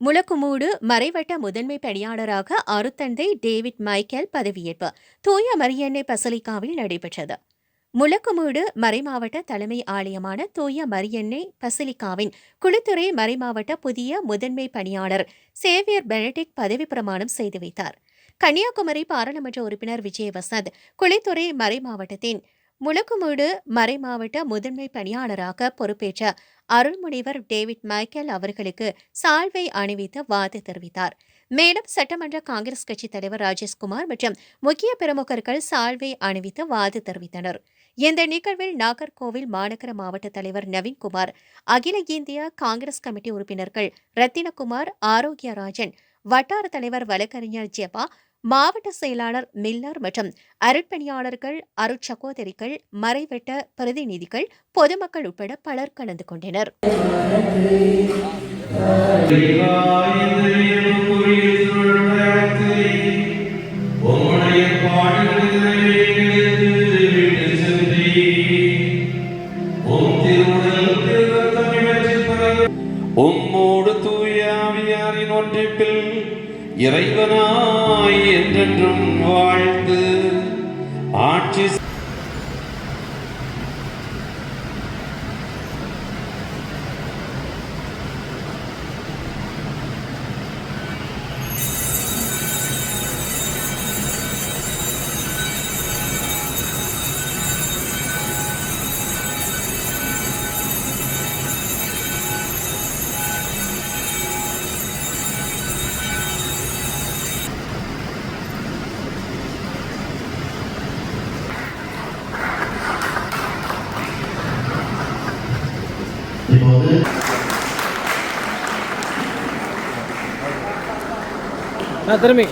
முழக்குமூடு மறைவட்ட முதன்மை பணியாளராக அருத்தந்தை David Michael பதவியேற்பு. தூய மரியன்னை பசலிக்காவில் நடைபெற்றது. முழக்குமூடு மறைமாவட்ட தலைமை ஆலயமான தூய மரியன்னை பசிலிக்காவின் குளித்துறை மறைமாவட்ட புதிய முதன்மை பணியாளர் சேவியர் பெனடிக் பதவி பிரமாணம் செய்து வைத்தார். கன்னியாகுமரி பாராளுமன்ற உறுப்பினர் விஜயவசந்த் குளித்துறை மறைமாவட்டத்தின் முழக்குமூடு மறைமாவட்ட முதன்மை பணியாளராக பொறுப்பேற்ற அருள்முனைவர் டேவிட் மைக்கேல் அவர்களுக்கு சால்வை அணிவித்து வாழ்த்து தெரிவித்தார். மேலும் சட்டமன்ற காங்கிரஸ் கட்சித் தலைவர் ராஜேஷ்குமார் மற்றும் முக்கிய பிரமுகர்கள் சால்வை அணிவித்து வாழ்த்து தெரிவித்தனர். இந்த நிகழ்வில் நாகர்கோவில் மாநகர மாவட்ட தலைவர் நவீன்குமார் அகில இந்திய காங்கிரஸ் கமிட்டி உறுப்பினர்கள் ரத்தினகுமார் ஆரோக்கியராஜன் வட்டார தலைவர் வழக்கறிஞர் ஜெபா மாவட்ட செயலாளர் மில்லர் மற்றும் அருட்பணியாளர்கள் அருட்சகோதரிகள் மறைவெட்ட பிரதிநிதிகள் பொதுமக்கள் உட்பட பலர் கலந்து கொண்டனர். உம்மோடு தூய ஒன்றிப்பில் இறைவனாய் என்றென்றும் வாழ்ந்து ஆட்சி இப்போது நான் திரும்பி.